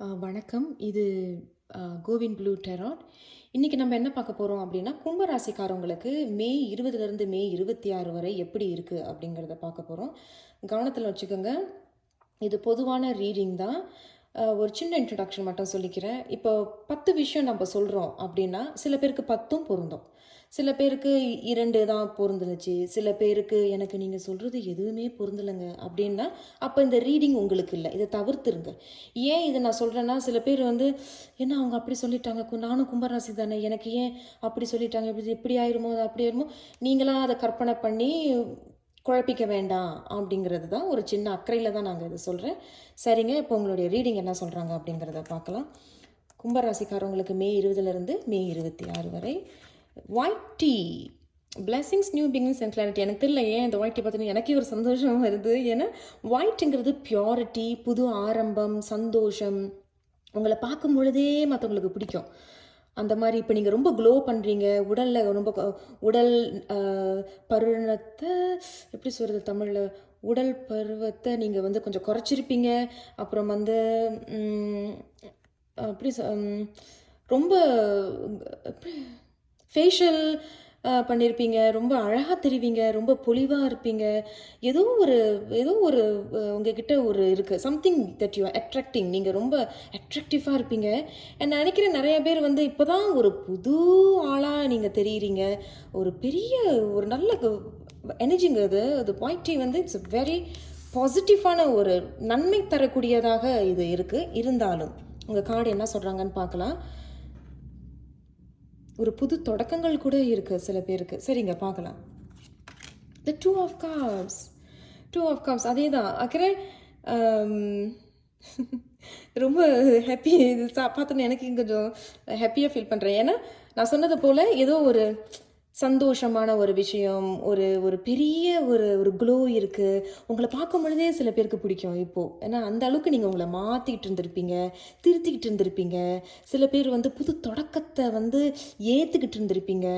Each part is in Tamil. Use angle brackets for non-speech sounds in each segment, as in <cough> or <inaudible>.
வணக்கம். இது கோவிந்த் ப்ளூ டெராட். இன்றைக்கி நம்ம என்ன பார்க்க போகிறோம் அப்படின்னா கும்பராசிக்காரவங்களுக்கு மே இருபதுலேருந்து மே இருபத்தி ஆறு வரை எப்படி இருக்குது அப்படிங்கிறத பார்க்க போகிறோம் கவனத்தில் வச்சுக்கோங்க. இது பொதுவான ரீடிங் தான். ஒரு சின்ன இன்ட்ரடக்ஷன் மட்டும் சொல்லிக்கிறேன். இப்போ பத்து விஷயம் நம்ம சொல்கிறோம் அப்படின்னா சில பேருக்கு பத்தும் பொருந்தும். சில பேருக்கு இரண்டு தான் பொருந்துனுச்சு. சில பேருக்கு எனக்கு நீங்கள் சொல்கிறது எதுவுமே பொருந்தலைங்க அப்படின்னா அப்போ இந்த ரீடிங் உங்களுக்கு இல்லை. இதை தவிர்த்துருங்க. ஏன் இதை நான் சொல்கிறேன்னா சில பேர் வந்து என்ன அவங்க அப்படி சொல்லிட்டாங்க? கு- நானும் கும்பராசி தானே. எனக்கு ஏன் அப்படி சொல்லிட்டாங்க? இப்படி இப்படி ஆயிருமோ? அது அப்படி ஆயிருமோ? நீங்களாம் அதை கற்பனை பண்ணி குழப்பிக்க வேண்டாம் அப்படிங்கிறது தான் ஒரு சின்ன அக்கறையில் தான் நாங்கள் இதை சொல்கிறேன் சரிங்க இப்போ உங்களுடைய ரீடிங் என்ன சொல்கிறாங்க அப்படிங்கிறத பார்க்கலாம். கும்பராசிக்காரவங்களுக்கு மே இருபதுலேருந்து மே இருபத்தி ஆறு வரை. White tea blessings new beginnings and clarity எனக்கு தெரியல ஏன் இந்த ஒயிட் டீ பார்த்தீங்கன்னா எனக்கே ஒரு சந்தோஷம் வருது. ஏன்னா ஒயிட்டுங்கிறது பியூரிட்டி புது ஆரம்பம் சந்தோஷம். உங்களை பார்க்கும் பொழுதே மற்றவங்களுக்கு பிடிக்கும். அந்த மாதிரி இப்போ நீங்கள் ரொம்ப க்ளோ பண்ணுறீங்க உடலில் ரொம்ப உடல் பருவத்தை எப்படி சொல்கிறது தமிழில்? உடல் பருவத்தை நீங்கள் வந்து கொஞ்சம் குறைச்சிருப்பீங்க. அப்புறம் வந்து அப்படி எப்படி சொ- ரொம்ப ஃபேஷியல் பண்ணியிருப்பீங்க ரொம்ப அழகாக தெரிவிங்க. ரொம்ப பொலிவாக இருப்பீங்க. ஏதோ ஒரு ஏதோ ஒரு உங்ககிட்ட ஒரு இருக்குது சம்திங் தட் யூ அட்ராக்டிங் நீங்கள் ரொம்ப அட்ராக்டிவாக இருப்பீங்க. நான் நினைக்கிறேன் நிறைய பேர் வந்து இப்போ தான் ஒரு புது ஆளாக நீங்கள் தெரியுறீங்க. ஒரு பெரிய ஒரு நல்ல எனர்ஜிங்கிறது அது பாயிண்ட்டி வந்து இட்ஸ் வெரி பாசிட்டிவான ஒரு நன்மை தரக்கூடியதாக இது இருக்குது இருந்தாலும் உங்கள் கார்டு என்ன சொல்கிறாங்கன்னு பார்க்கலாம். ஒரு புது தொடக்கங்கள் கூட இருக்குது சில பேருக்கு. சரிங்க பார்க்கலாம். The two of cups two of cups அதே தான் அக்கறை um, <laughs> ரொம்ப ஹாப்பி இது சா பார்த்தோன்னே எனக்கு கொஞ்சம் ஹாப்பியாக ஃபீல் பண்ணுறேன் ஏன்னா நான் சொன்னது போல் ஏதோ ஒரு சந்தோஷமான ஒரு விஷயம் ஒரு ஒரு பெரிய ஒரு ஒரு க்ளோ இருக்குது உங்களை பார்க்கும் பொழுதே சில பேருக்கு பிடிக்கும் இப்போது ஏன்னா அந்த அளவுக்கு நீங்கள் உங்களை மாற்றிக்கிட்டு இருந்திருப்பீங்க திருத்திக்கிட்டு இருந்திருப்பீங்க. சில பேர் வந்து புது தொடக்கத்தை வந்து ஏற்றுக்கிட்டு இருந்திருப்பீங்க.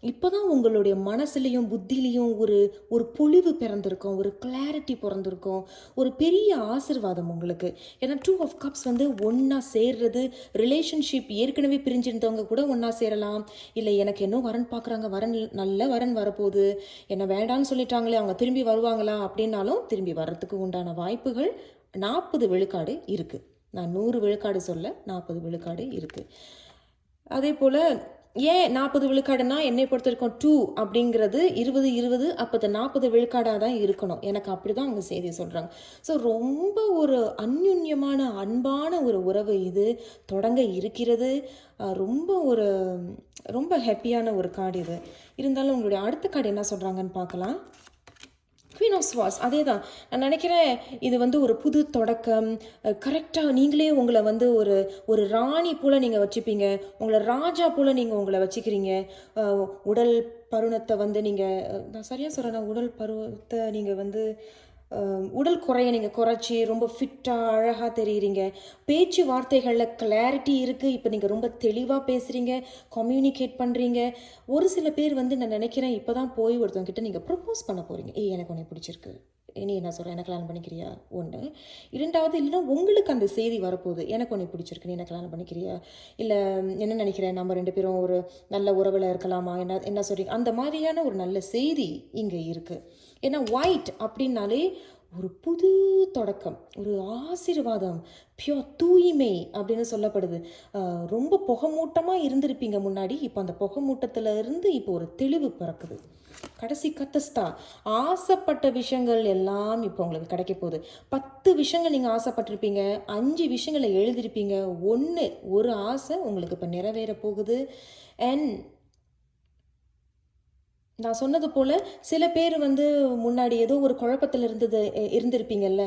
இப்போ தான் உங்களுடைய மனசுலேயும் புத்திலையும் ஒரு ஒரு பொழிவு பிறந்திருக்கும் ஒரு கிளாரிட்டி பிறந்திருக்கும். ஒரு பெரிய ஆசிர்வாதம் உங்களுக்கு. ஏன்னா டூ ஆஃப் கப்ஸ் வந்து ஒன்றா சேர்றது ரிலேஷன்ஷிப் ஏற்கனவே பிரிஞ்சிருந்தவங்க கூட ஒன்றா சேரலாம். இல்லை எனக்கு என்ன வரன் பார்க்குறாங்க வர வரன் நல்ல வரன் வரப்போகுது. என்ன வேண்டான்னு சொல்லிட்டாங்களே அவங்க திரும்பி வருவாங்களா? அப்படின்னாலும் திரும்பி வர்றதுக்கு உண்டான வாய்ப்புகள் நாற்பது விழுக்காடு இருக்குது நான் நூறு விழுக்காடு சொல்ல நாற்பது விழுக்காடு இருக்குது அதே போல் ஏன் நாற்பது விழுக்காடுனா என்னை பொறுத்திருக்கோம் டூ அப்படிங்கிறது இருபது இருபது அப்போ நாற்பது விழுக்காடாக தான் இருக்கணும். எனக்கு அப்படி தான் அவங்க செய்தி சொல்கிறாங்க ஸோ ரொம்ப ஒரு அந்யுன்யமான அன்பான ஒரு உறவு இது. தொடங்க இருக்கிறது. ரொம்ப ஒரு ரொம்ப ஹாப்பியான ஒரு கார்டு இது. இருந்தாலும் உங்களுடைய அடுத்த கார்டு என்ன சொல்கிறாங்கன்னு பார்க்கலாம். குவீன் ஆஃப் ஸ்வாஸ் அதே தான் நான் நினைக்கிறேன் இது வந்து ஒரு புது தொடக்கம். கரெக்டாக நீங்களே உங்களை வந்து ஒரு ஒரு ராணி போல் நீங்கள் வச்சுப்பீங்க. உங்களை ராஜா போல் நீங்கள் உங்களை வச்சுக்கிறீங்க. உடல் பருணத்தை வந்து நீங்கள் நான் சரியாக சொல்கிறேன் உடல் பருவத்தை நீங்கள் வந்து உடல் குறைய நீங்கள் குறைச்சி ரொம்ப ஃபிட்டாக அழகாக தெரியுறீங்க. பேச்சு வார்த்தைகளில் கிளாரிட்டி இருக்குது இப்போ நீங்கள் ரொம்ப தெளிவாக பேசுகிறீங்க கம்யூனிகேட் பண்ணுறீங்க ஒரு சில பேர் வந்து நான் நினைக்கிறேன் இப்போ தான் போய் ஒருத்தவங்க கிட்டே நீங்கள் ப்ரப்போஸ் பண்ண போகிறீங்க ஏ எனக்கு உன்னை பிடிச்சிருக்கு. நீ என்ன சொல்கிற எனக்கு கல்யாணம் பண்ணிக்கிறியா? ஒன்று இரண்டாவது இல்லைன்னா உங்களுக்கு அந்த செய்தி வரப்போகுது. எனக்கு உன்னை பிடிச்சிருக்கு. நீ என்ன கல்யாணம் பண்ணிக்கிறியா? இல்லை என்ன நினைக்கிறேன் நம்ம ரெண்டு பேரும் ஒரு நல்ல உறவில் இருக்கலாமா? என்ன என்ன சொல்கிறீங்க அந்த மாதிரியான ஒரு நல்ல செய்தி இங்கே இருக்குது ஏன்னா ஒயிட் அப்படின்னாலே ஒரு புது தொடக்கம் ஒரு ஆசீர்வாதம் பியோர் தூய்மை அப்படின்னு சொல்லப்படுது. ரொம்ப புகமூட்டமாக இருந்திருப்பீங்க முன்னாடி இப்போ அந்த புகமூட்டத்தில் இருந்து இப்போ ஒரு தெளிவு பிறக்குது. கடைசி கத்தஸ்தா ஆசைப்பட்ட விஷயங்கள் எல்லாம் இப்போ உங்களுக்கு கிடைக்க போகுது. பத்து விஷயங்கள் நீங்கள் ஆசைப்பட்டிருப்பீங்க அஞ்சு விஷயங்களை எழுதியிருப்பீங்க ஒன்று ஒரு ஆசை உங்களுக்கு இப்போ நிறைவேற போகுது. அண்ட் நான் சொன்னது போல் சில பேர் வந்து முன்னாடி ஏதோ ஒரு குழப்பத்தில் இருந்தது இருந்திருப்பீங்கல்ல.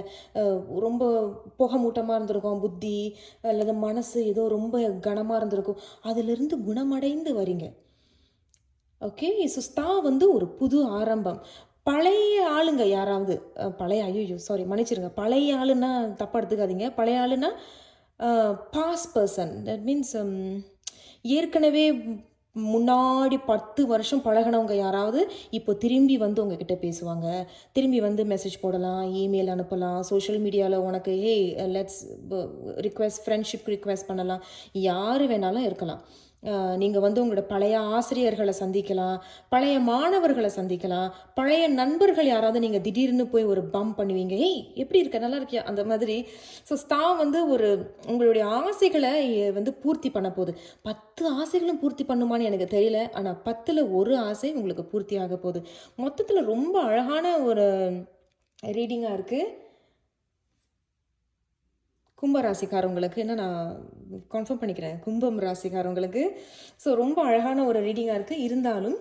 ரொம்ப புகமூட்டமாக இருந்திருக்கும் புத்தி அல்லது மனசு ஏதோ ரொம்ப கனமாக இருந்திருக்கும். அதிலிருந்து குணமடைந்து வரீங்க. ஓகே? சுஸ்தா வந்து ஒரு புது ஆரம்பம். பழைய ஆளுங்க யாராவது பழைய ஐயோ சாரி மன்னிச்சிருங்க. பழைய ஆளுன்னா தப்பாக எடுத்துக்காதீங்க. பழைய ஆளுன்னா பாஸ் பர்சன் தட் மீன்ஸ் ஏற்கனவே முன்னாடி பத்து வருஷம் பழகினவங்க யாராவது இப்போ திரும்பி வந்து உங்ககிட்ட பேசுவாங்க. திரும்பி வந்து மெசேஜ் போடலாம் இமெயில் அனுப்பலாம் சோஷியல் மீடியாவில் உனக்கு hey let's request friendship request பண்ணலாம். யார் வேணாலும் இருக்கலாம். நீங்கள் வந்து உங்களோட பழைய ஆசிரியர்களை சந்திக்கலாம் பழைய மாணவர்களை சந்திக்கலாம் பழைய நண்பர்கள் யாராவது நீங்கள் திடீர்னு போய் ஒரு பம்ப் பண்ணுவீங்க. ஏய் எப்படி இருக்க? நல்லா இருக்கியா? அந்த மாதிரி. ஸோ ஸ்தா வந்து ஒரு உங்களுடைய ஆசைகளை வந்து பூர்த்தி பண்ண போகுது. பத்து ஆசைகளும் பூர்த்தி பண்ணுமான்னு எனக்கு தெரியல. ஆனால் பத்தில் ஒரு ஆசை உங்களுக்கு பூர்த்தி ஆக போகுது. மொத்தத்தில் ரொம்ப அழகான ஒரு ரீடிங்காக இருக்குது கும்ப ராசிக்காரவங்களுக்கு என்ன நான் கன்ஃபார்ம் பண்ணிக்கிறேன். கும்பம் ராசிக்காரவங்களுக்கு ஸோ ரொம்ப அழகான ஒரு ரீடிங்காக இருக்குது இருந்தாலும்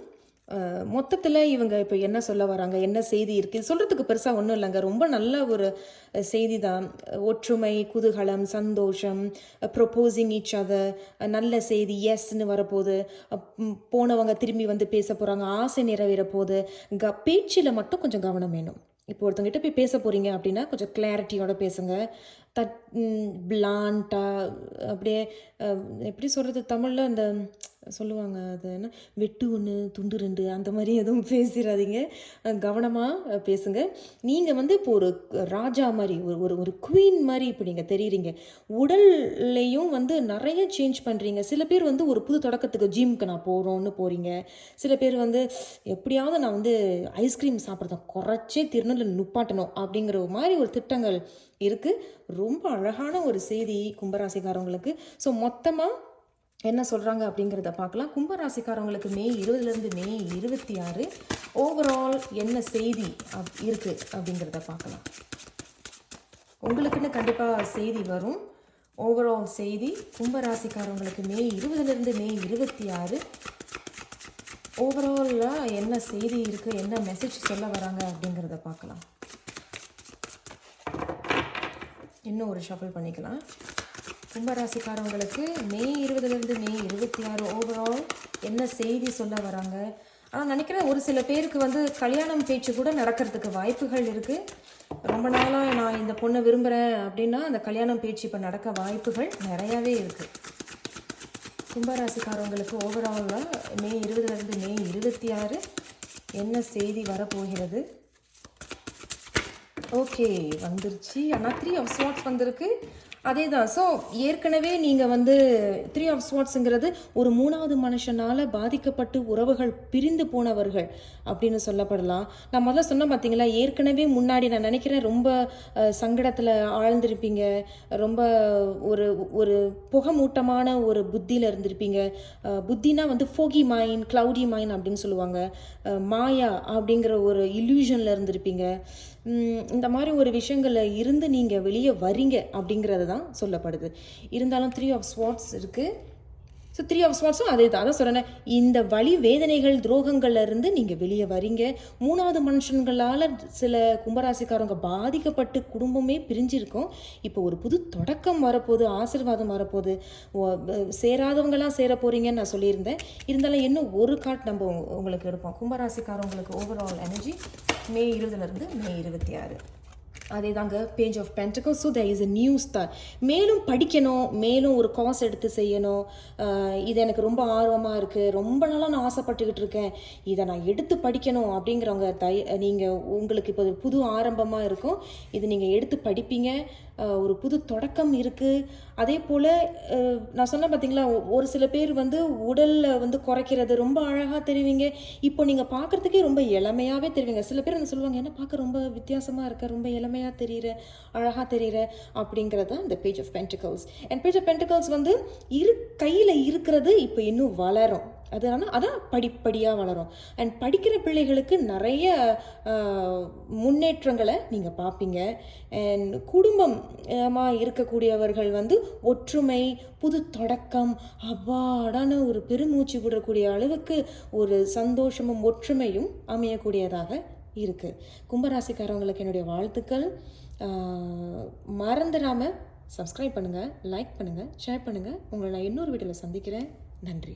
மொத்தத்தில் இவங்க இப்போ என்ன சொல்ல வராங்க என்ன செய்தி இருக்குது சொல்கிறதுக்கு பெருசாக ஒன்றும் இல்லைங்க. ரொம்ப நல்ல ஒரு செய்தி தான் ஒற்றுமை குதூகலம் சந்தோஷம் ப்ரொப்போசிங் ஈச் அதர் நல்ல செய்தி எஸ்ன்னு வரப்போகுது. போனவங்க திரும்பி வந்து பேச போகிறாங்க ஆசை நிறைவேற போகுது. க பேச்சில் மட்டும் கொஞ்சம் கவனம் வேணும். இப்போ ஒருத்தங்கிட்ட போய் பேச போகிறீங்க அப்படின்னா கொஞ்சம் கிளாரிட்டியோட பேசுங்க. தட் பிளான்ட்டாக அப்படியே எப்படி சொல்கிறது தமிழில் அந்த சொல்லுவாங்க அது என்ன? வெட்டு ஒன்று துண்டு ரெண்டு அந்த மாதிரி எதுவும் பேசிடாதீங்க கவனமாக பேசுங்க. நீங்கள் வந்து இப்போ ஒரு ராஜா மாதிரி ஒரு ஒரு ஒரு குவீன் மாதிரி இப்போ நீங்கள் தெரியுறீங்க. உடல்லையும் வந்து நிறைய சேஞ்ச் பண்ணுறீங்க சில பேர் வந்து ஒரு புது தொடக்கத்துக்கு ஜிம்க்கு நான் போகிறோன்னு போகிறீங்க சில பேர் வந்து எப்படியாவது நான் வந்து ஐஸ்கிரீம் சாப்பிட்றத குறைச்சே திருநெல்வேலி நுப்பாட்டணும் அப்படிங்கிற மாதிரி ஒரு திட்டங்கள் இருக்குது ரொம்ப அழகான ஒரு செய்தி கும்பராசிக்காரவங்களுக்கு. ஸோ மொத்தமாக என்ன சொல்கிறாங்க அப்படிங்கிறத பார்க்கலாம். கும்பராசிக்காரவங்களுக்கு மே இருபதுலேருந்து மே இருபத்தி ஆறு ஓவரால் என்ன செய்தி அப் இருக்குது அப்படிங்கிறத பார்க்கலாம். உங்களுக்குன்னு கண்டிப்பாக செய்தி வரும். ஓவரால் செய்தி கும்பராசிக்காரவங்களுக்கு மே இருபதுலேருந்து மே இருபத்தி ஆறு ஓவராலில் என்ன செய்தி இருக்குது என்ன மெசேஜ் சொல்ல வராங்க அப்படிங்கிறத பார்க்கலாம். இன்னும் ஒரு ஷஃபிள் பண்ணிக்கலாம். கும்பராசிக்காரவங்களுக்கு மே இருபதுலேருந்து மே இருபத்தி ஆறு ஓவரால் என்ன செய்தி சொல்ல வராங்க? ஆனால் நினைக்கிறேன் ஒரு சில பேருக்கு வந்து கல்யாணம் பேச்சு கூட நடக்கிறதுக்கு வாய்ப்புகள் இருக்குது ரொம்ப நாளாக நான் இந்த பொண்ணை விரும்புகிறேன் அப்படின்னா அந்த கல்யாணம் பேச்சு இப்போ நடக்க வாய்ப்புகள் நிறையாவே இருக்குது கும்பராசிக்காரவங்களுக்கு ஓவராலாக மே இருபதுலேருந்து மே இருபத்தி ஆறு என்ன செய்தி வரப்போகிறது? ஓகே வந்துருச்சு. ஆனால் த்ரீ ஆஃப் ஸ்வாட்ஸ் வந்திருக்கு. அதே தான் ஸோ ஏற்கனவே நீங்கள் வந்து த்ரீ ஆஃப் ஸ்வாட்ஸுங்கிறது ஒரு மூணாவது மனுஷனால் பாதிக்கப்பட்டு உறவுகள் பிரிந்து போனவர்கள் அப்படின்னு சொல்லப்படலாம். நான் முதல்ல சொன்ன பார்த்தீங்களா ஏற்கனவே முன்னாடி நான் நினைக்கிறேன் ரொம்ப சங்கடத்தில் ஆழ்ந்திருப்பீங்க. ரொம்ப ஒரு ஒரு புகமூட்டமான ஒரு புத்தியில் இருந்திருப்பீங்க. புத்தினா வந்து ஃபோகி மைண்ட் க்ளவுடி மைன் அப்படின்னு சொல்லுவாங்க. மாயா அப்படிங்கிற ஒரு இல்யூஷனில் இருந்திருப்பீங்க. இந்த மாதிரி ஒரு விஷயங்களில் இருந்து நீங்கள் வெளியே வரீங்க அப்படிங்கிறது தான் சொல்லப்படுது. இருந்தாலும் த்ரீ ஆஃப் ஸ்வாட்ஸ் இருக்குது ஸோ த்ரீ ஆஃப் ஸ்வாட்ஸும் அதே தான் அதான் சொல்கிறேன் இந்த வழி வேதனைகள் துரோகங்கள்ல இருந்து நீங்கள் வெளியே வரீங்க. மூணாவது மனுஷன்களால் சில கும்பராசிக்காரங்க பாதிக்கப்பட்டு குடும்பமே பிரிஞ்சிருக்கும். இப்போ ஒரு புது தொடக்கம் வரப்போகுது ஆசிர்வாதம் வரப்போகுது. சேராதவங்களாம் சேர போகிறீங்கன்னு நான் சொல்லியிருந்தேன். இருந்தாலும் இன்னும் ஒரு காட் நம்ம உங்களுக்கு எடுப்போம். கும்பராசிக்காரவங்களுக்கு ஓவரால் எனர்ஜி மே இருபதுலேருந்து மே இருபத்தி ஆறு. அதே தாங்க page of pentacle so the is a news தான் மேலும் படிக்கணும் மேலும் ஒரு கோர்ஸ் எடுத்து செய்யணும். இது எனக்கு ரொம்ப ஆர்வமாக இருக்குது ரொம்ப நாளாக நான் ஆசைப்பட்டுக்கிட்டு இருக்கேன். இதை நான் எடுத்து படிக்கணும் அப்படிங்கிறவங்க தய நீங்கள் உங்களுக்கு இப்போ புது ஆரம்பமாக இருக்கும். இது நீங்கள் எடுத்து படிப்பீங்க. ஒரு புது தொடக்கம் இருக்குது அதே போல் நான் சொன்னேன் பார்த்தீங்களா ஒரு சில பேர் வந்து உடலில் வந்து குறைக்கிறது ரொம்ப அழகாக தெரிவிங்க. இப்போ நீங்கள் பார்க்குறதுக்கே ரொம்ப இளமையாகவே தெரிவிங்க. சில பேர் வந்து சொல்லுவாங்க என்ன பார்க்க ரொம்ப வித்தியாசமாக இருக்க ரொம்ப இளமையாக தெரிகிற அழகாக தெரிகிற அப்படிங்கிறது தான் இந்த page of pentacles and page of pentacles வந்து இரு கையில் இருக்கிறது இப்போ இன்னும் வளரும். அது ஆனால் அதான் படிப்படியாக வளரும். அண்ட் படிக்கிற பிள்ளைகளுக்கு நிறைய முன்னேற்றங்களை நீங்கள் பார்ப்பீங்க அண்ட் குடும்பமாக இருக்கக்கூடியவர்கள் வந்து ஒற்றுமை புது தொடக்கம் அவ்வாடான ஒரு பெருமூச்சு விடக்கூடிய அளவுக்கு ஒரு சந்தோஷமும் ஒற்றுமையும் அமையக்கூடியதாக இருக்குது கும்பராசிக்காரவங்களுக்கு என்னுடைய வாழ்த்துக்கள். மறந்துடாமல் சப்ஸ்கிரைப் பண்ணுங்கள் லைக் பண்ணுங்கள் ஷேர் பண்ணுங்கள் உங்களை நான் இன்னொரு வீட்டில் சந்திக்கிறேன். நன்றி.